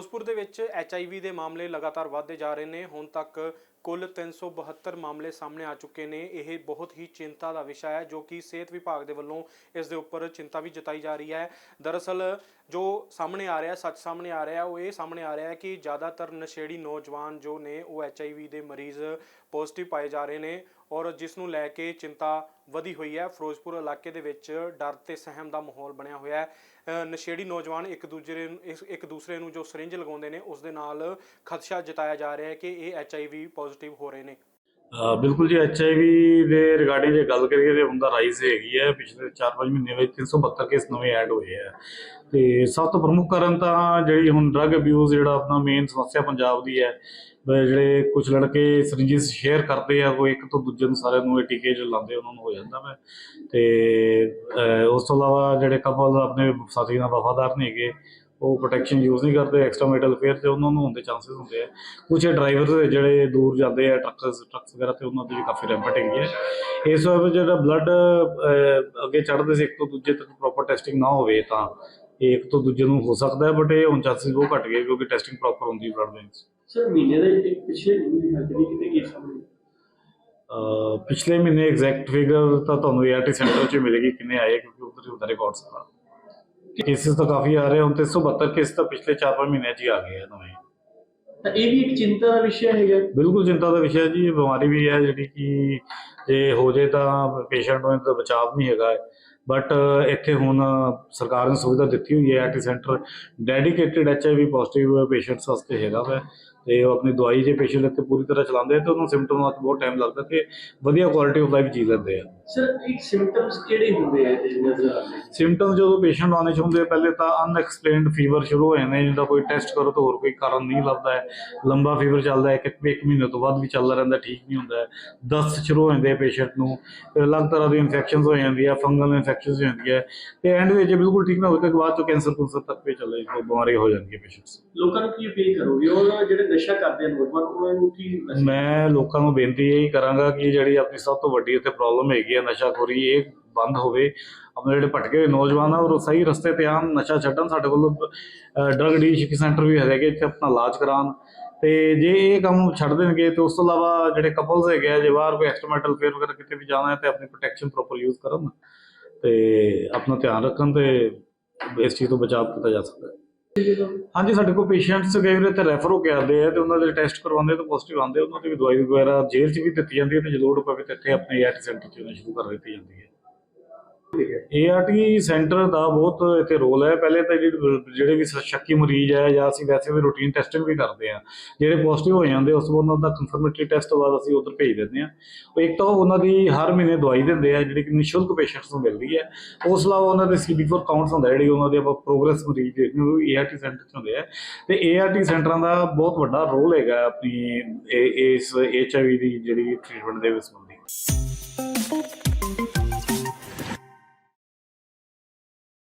ਫਿਰੋਜ਼ਪੁਰ ਦੇ ਵਿੱਚ ਐਚਆਈਵੀ ਦੇ ਮਾਮਲੇ ਲਗਾਤਾਰ ਵਧਦੇ ਜਾ ਰਹੇ ਨੇ। ਹੁਣ ਤੱਕ ਕੁੱਲ 372 ਮਾਮਲੇ ਸਾਹਮਣੇ ਆ ਚੁੱਕੇ ਨੇ। ਇਹ ਬਹੁਤ ਹੀ ਚਿੰਤਾ ਦਾ ਵਿਸ਼ਾ ਹੈ, ਜੋ ਕਿ ਸਿਹਤ ਵਿਭਾਗ ਦੇ ਵੱਲੋਂ ਇਸ ਦੇ ਉੱਪਰ ਚਿੰਤਾ ਵੀ ਜਤਾਈ ਜਾ ਰਹੀ ਹੈ। ਦਰਅਸਲ ਜੋ ਸਾਹਮਣੇ ਆ ਰਿਹਾ, ਸੱਚ ਸਾਹਮਣੇ ਆ ਰਿਹਾ, ਉਹ ਇਹ ਸਾਹਮਣੇ ਆ ਰਿਹਾ ਹੈ ਕਿ ਜ਼ਿਆਦਾਤਰ ਨਸ਼ੇੜੀ ਨੌਜਵਾਨ ਜੋ ਨੇ, ਉਹ ਐਚਆਈਵੀ ਦੇ ਮਰੀਜ਼ ਪੋਜ਼ਿਟਿਵ ਪਾਏ ਜਾ ਰਹੇ ਨੇ ਔਰ ਜਿਸ ਨੂੰ ਲੈ ਕੇ ਚਿੰਤਾ ਵਧੀ ਹੋਈ ਹੈ। ਫਿਰੋਜ਼ਪੁਰ ਇਲਾਕੇ ਦੇ ਵਿੱਚ ਡਰ ਤੇ ਸਹਿਮ ਦਾ ਮਾਹੌਲ ਬਣਿਆ ਹੋਇਆ ਹੈ। ਨਸ਼ੇੜੀ ਨੌਜਵਾਨ ਇੱਕ ਦੂਜੇ ਨੂੰ, ਇਸ- ਇੱਕ ਦੂਸਰੇ ਨੂੰ ਜੋ ਸਰਿੰਜ ਲਗਾਉਂਦੇ ਨੇ, ਉਸ ਦੇ ਨਾਲ ਖਦਸ਼ਾ ਜਤਾਇਆ ਜਾ ਰਿਹਾ ਹੈ ਕਿ ਇਹ ਐਚਆਈਵੀ ਪੋਜ਼ਿਟਿਵ ਹੋ ਰਹੇ ਨੇ? ਅਹ ਬਿਲਕੁਲ ਜੀ ਐਚਆਈਵੀ ਦੇ ਰਿਗਾਰਡਿੰਗ ਜੇ ਗੱਲ ਕਰੀਏ ਤੇ ਹੁੰਦਾ ਰਾਈਜ਼ ਹੈਗੀ ਹੈ। ਪਿਛਲੇ 4-5 ਮਹੀਨੇ ਵਿੱਚ 372 ਕੇਸ ਨਵੇਂ ਐਡ ਹੋਏ ਆ। ਤੇ ਸਭ ਤੋਂ ਪ੍ਰਮੁੱਖ ਕਾਰਨ ਤਾਂ ਜਿਹੜੀ ਹੁਣ ਡਰੱਗ ਅਬਿਊਜ਼ ਜਿਹੜਾ ਆਪਣਾ ਮੇਨ ਸਮੱਸਿਆ ਪੰਜਾਬ ਦੀ ਹੈ। ਜਿਹੜੇ ਕੁਝ ਲੜਕੇ ਸਰਿੰਜਸ ਸ਼ੇਅਰ ਕਰਦੇ ਆ ਕੋਈ ਇੱਕ ਤੋਂ ਦੂਜੇ ਨੂੰ ਸਾਰਿਆਂ ਨੂੰ ਇਹ ਟੀਕੇ ਜਿਹੜੇ ਲਾਉਂਦੇ ਉਹਨਾਂ ਨੂੰ ਹੋ ਜਾਂਦਾ ਵਾ। ਤੇ ਉਸ ਤੋਂ ਇਲਾਵਾ ਜਿਹੜੇ ਕਪਲ ਆਪਣੇ ਸਾਥੀ ਨਾਲ ਵਫਾਦਾਰ ਨਹੀਂ ਹੈਗੇ ਉਹ ਪ੍ਰੋਟੈਕਸ਼ਨ ਯੂਜ਼ ਨਹੀਂ ਕਰਦੇ ਐਕਸਟਰਾ ਮੈਟਲ ਫੇਅਰ ਤੇ ਉਹਨਾਂ ਨੂੰ ਹੁੰਦੇ ਚਾਂਸਸ ਹੁੰਦੇ ਆ। ਕੁਝ ਡਰਾਈਵਰ ਜਿਹੜੇ ਦੂਰ ਜਾਂਦੇ ਆ ਟਰੱਕਸ ਟਰੱਕਸ ਵਗੈਰਾ ਤੇ ਉਹਨਾਂ ਦੀ ਵੀ ਕਾਫੀ ਰੈਂਪਟ ਹੈਗੀ ਹੈ ਇਸ ਵਜ੍ਹਾ ਜਿਹੜਾ ਬਲੱਡ ਅੱਗੇ ਚੜ੍ਹਦੇ ਸੀ ਇੱਕ ਤੋਂ ਦੂਜੇ ਤੱਕ ਪ੍ਰੋਪਰ ਟੈਸਟਿੰਗ ਨਾ ਹੋਵੇ ਤਾਂ ਇਹ ਇੱਕ ਤੋਂ ਦੂਜੇ ਨੂੰ ਹੋ ਸਕਦਾ ਹੈ ਬਟ ਇਹ ਹੁਣ ਚਾਂਸਸ ਬਹੁਤ ਘਟ ਗਏ ਕਿਉਂਕਿ ਟੈਸਟਿੰਗ ਪ੍ਰੋਪਰ ਹੁੰਦੀ ਬਲੱਡ ਦੇ ਵਿੱਚ। ਸਰ ਮਹੀਨੇ ਦੇ ਪਿਛਲੇ ਮਹੀਨੇ ਕਿਤੇ ਕੇਸ ਅਹ ਪਿਛਲੇ ਮਹੀਨੇ ਐਗਜ਼ੈਕਟ ਫਿਗਰ ਤਾਂ ਤੁਹਾਨੂੰ ਏਆਰਟੀ ਸੈਂਟਰ 'ਚ ਮਿਲੇਗੀ ਕਿੰਨੇ ਆਏ ਕਿਉਂਕਿ ਉਧਰ ਹੀ ਹੁੰਦਾ ਰਿਕਾਰਡ ਸਾਰਾ। ਕੇਸਿਸ ਤਾਂ ਕਾਫੀ ਆ ਰਹੇ ਹੁਣ 372 ਕੇਸ ਤਾਂ ਪਿਛਲੇ 4-5 ਮਹੀਨਿਆਂ 'ਚ ਹੀ ਆ ਗਏ ਆ ਨਵੇਂ। ਤਾਂ ਇਹ ਵੀ ਇੱਕ ਚਿੰਤਾ ਦਾ ਵਿਸ਼ਾ ਹੈਗਾ। ਬਿਲਕੁਲ ਚਿੰਤਾ ਦਾ ਵਿਸ਼ਾ ਜੀ ਇਹ ਬਿਮਾਰੀ ਵੀ ਹੈ ਜਿਹੜੀ ਕਿ ਜੇ ਹੋ ਜੇ ਤਾਂ ਪੇਸ਼ੈਂਟ ਨੂੰ ਇਹਦਾ ਬਚਾਅ ਨਹੀਂ ਹੈਗਾ। ਬਟ ਇੱਥੇ ਹੁਣ ਸਰਕਾਰ ਨੇ ਸੁਵਿਧਾ ਦਿੱਤੀ ਹੋਈ ਹੈ ART centre dedicated HIV positive patients ਵਾਸਤੇ ਹੈਗਾ ਵਾ। ਤੇ ਉਹ ਆਪਣੀ ਦਵਾਈ ਜੇ ਪੇਸ਼ੈਂਟ ਇੱਥੇ ਪੂਰੀ ਤਰ੍ਹਾਂ ਚਲਾਉਂਦੇ ਆ ਤੇ ਉਹਨੂੰ ਸਿੰਪਟਮ ਨਾਲ ਬਹੁਤ ਟਾਈਮ ਲੱਗਦਾ ਤੇ ਵਧੀਆ ਕੁਆਲਿਟੀ ਆਫ ਲਾਈਫ ਜੀ ਲੈਂਦੇ ਆ। ਸਰ ਇਹ ਸਿੰਪਟਮਸ ਕਿਹੜੇ ਹੁੰਦੇ ਆ ਤੇ ਨਜ਼ਰ ਆਉਂਦੇ ਸਿੰਪਟਮ ਜਦੋਂ ਪੇਸ਼ੈਂਟ ਆਉਣੇ ਸ਼ੁਰੂ ਹੁੰਦੇ ਆ ਪਹਿਲੇ ਤਾਂ ਅਨਐਕਸਪਲੇਨਡ ਫੀਵਰ ਸ਼ੁਰੂ ਹੋ ਜਾਂਦੇ ਜਿਹਦਾ ਕੋਈ ਟੈਸਟ ਕਰੋ ਤਾਂ ਹੋਰ ਕੋਈ ਕਾਰਨ ਨਹੀਂ ਲੱਭਦਾ ਹੈ। ਲੰਬਾ ਫੀਵਰ ਚੱਲਦਾ ਹੈ ਇੱਕ ਇੱਕ ਮਹੀਨੇ ਤੋਂ ਬਾਅਦ ਵੀ ਚੱਲਦਾ ਰਹਿੰਦਾ ਠੀਕ ਨਹੀਂ ਹੁੰਦਾ ਹੈ। ਦਸਤ ਸ਼ੁਰੂ ਹੋ ਜਾਂਦੇ ਆ ਪੇਸ਼ੈਂਟ ਨੂੰ ਫਿਰ ਅਲੱਗ ਤਰ੍ਹਾਂ ਦੀ ਇਨਫੈਕਸ਼ਨਸ ਹੋ ਜਾਂਦੀਆਂ ਫੰਗਲ ਇਨਫੈਕਸ਼ਨਸ ਹੋ ਜਾਂਦੀਆਂ ਤੇ ਐਂਡ ਵਿੱਚ ਜੇ ਬਿਲਕੁਲ ਠੀਕ ਨਾ ਹੋਵੇ ਤਾਂ ਬਾਅਦ ਚ ਕੈਂਸਰ ਕੁੰਸਰ ਤੱਕ ਵੀ ਚੱਲੇ ਬਿਮਾਰੀ ਹੋ ਜਾਂਦੀ ਹੈ ਪੇਸ਼ੈਂਟਸ ਲੋਕਾਂ ਨੂੰ ਕੀ ਅਪੀਲ ਕਰੋਗੇ? ਉਹ ਜਿਹੜੇ ਨਸ਼ਾ ਕਰਦੇ ਨੌਜਵਾਨ ਉਹਨਾਂ ਨੂੰ ਕੀ ਮੈਂ ਲੋਕਾਂ ਨੂੰ ਬੇਨਤੀ ਇਹੀ ਕਰਾਂਗਾ ਕਿ ਜਿਹੜੀ ਆਪਣੀ ਸਭ ਤੋਂ ਵੱਡੀ ਇੱਥੇ ਪ੍ਰੋਬਲਮ ਹੈਗੀ ਹੈ ਨਸ਼ਾਖੋਰੀ, ਇਹ ਬੰਦ ਹੋਵੇ। ਆਪਣੇ ਜਿਹੜੇ ਭਟਕੇ ਹੋਏ ਨੌਜਵਾਨ ਆ, ਉਹ ਸਹੀ ਰਸਤੇ ਤੇ ਆਉਣ, ਨਸ਼ਾ ਛੱਡਣ। ਸਾਡੇ ਕੋਲ ਡਰਗ ਡੀਸ਼ਿਕ ਸੈਂਟਰ ਵੀ ਹੈਗੇ, ਇੱਥੇ ਆਪਣਾ ਇਲਾਜ ਕਰਾਉਣ। ਤੇ ਜੇ ਇਹ ਕੰਮ ਛੱਡ ਦੇਣਗੇ, ਤੇ ਉਸ ਤੋਂ ਇਲਾਵਾ ਜਿਹੜੇ ਕਪਲਸ ਹੈਗੇ ਆ, ਜੇ ਬਾਹਰ ਕੋਈ ਐਕਸਟਰਮੈਟਲ ਫੇਅਰ ਵਗੈਰਾ ਕਿਤੇ ਵੀ ਜਾਣਾ ਹੈ, ਤੇ ਆਪਣੀ ਪ੍ਰੋਟੈਕਸ਼ਨ ਪ੍ਰੋਪਰ ਯੂਜ਼ ਕਰਨ। ਤੇ ਆਪਣਾ ਧਿਆਨ ਰੱਖਣ ਤੇ ਇਸ ਚੀਜ਼ ਤੋਂ ਬਚਾਅ ਕੀਤਾ ਜਾ ਸਕਦਾ ਹੈ। ਹਾਂਜੀ, ਸਾਡੇ ਕੋਲ ਪੇਸ਼ੈਂਟਸ ਕਈ ਵਾਰ ਇੱਥੇ ਰੈਫਰ ਹੋ ਕੇ ਆਉਂਦੇ ਆ ਤੇ ਉਹਨਾਂ ਦੇ ਟੈਸਟ ਕਰਵਾਉਂਦੇ ਤਾਂ ਪੋਜ਼ਿਟਿਵ ਆਉਂਦੇ ਉਹਨਾਂ ਦੀ ਵੀ ਦਵਾਈ ਵਗੈਰਾ ਜੇਲ੍ਹ 'ਚ ਵੀ ਦਿੱਤੀ ਜਾਂਦੀ ਹੈ ਤੇ ਜੇ ਲੋੜ ਪਵੇ ਤਾਂ ਇੱਥੇ ਆਪਣੇ ਏਆਰਟੀ ਸੈਂਟਰ 'ਚ ਉਹਨਾਂ ਸ਼ੁਰੂ ਕਰ ਦਿੱਤੀ ਜਾਂਦੀ ਹੈ ਏਆਰਟੀ ਸੈਂਟਰ ਦਾ ਬਹੁਤ ਇੱਥੇ ਰੋਲ ਹੈ। ਪਹਿਲੇ ਤਾਂ ਜਿਹੜੇ ਜਿਹੜੇ ਵੀ ਸ਼ੱਕੀ ਮਰੀਜ਼ ਹੈ ਜਾਂ ਅਸੀਂ ਵੈਸੇ ਵੀ ਰੂਟੀਨ ਟੈਸਟਿੰਗ ਵੀ ਕਰਦੇ ਆ ਜਿਹੜੇ ਪੋਜ਼ਿਟਿਵ ਹੋ ਜਾਂਦੇ, ਉਸ ਤੋਂ ਬਾਅਦ ਉਹਨਾਂ ਦਾ ਕਨਫਰਮੇਟਰੀ ਟੈਸਟ ਤੋਂ ਬਾਅਦ ਅਸੀਂ ਉਧਰ ਭੇਜ ਦਿੰਦੇ ਆ ਉਹ ਇੱਕ ਤਾਂ ਉਹਨਾਂ ਦੀ ਹਰ ਮਹੀਨੇ ਦਵਾਈ ਦਿੰਦੇ ਆ, ਜਿਹੜੀ ਕਿ ਨਿਸ਼ੁਲਕ ਪੇਸ਼ੈਂਟਸ ਨੂੰ ਮਿਲਦੀ ਹੈ। ਉਸ ਤੋਂ ਇਲਾਵਾ ਉਹਨਾਂ ਦੇ CD4 ਕਾਊਂਟਸ ਹੁੰਦਾ ਜਿਹੜੀ ਉਹਨਾਂ ਦੇ ਆਪਾਂ ਪ੍ਰੋਗਰੈਸ ਮਰੀਜ਼ ਦੇਖਦੇ ਉਹ ਏਆਰਟੀ ਸੈਂਟਰ 'ਚ ਹੁੰਦੇ ਆ। ਤੇ ਏਆਰਟੀ ਸੈਂਟਰਾਂ ਦਾ ਬਹੁਤ ਵੱਡਾ ਰੋਲ ਹੈਗਾ ਆਪਣੀ, ਇਹ- ਇਸ ਐਚਆਈਵੀ ਦੀ ਜਿਹੜੀ ਟ੍ਰੀਟਮੈਂਟ ਦੇ ਵਿੱਚ ਸੰਬੰਧੀ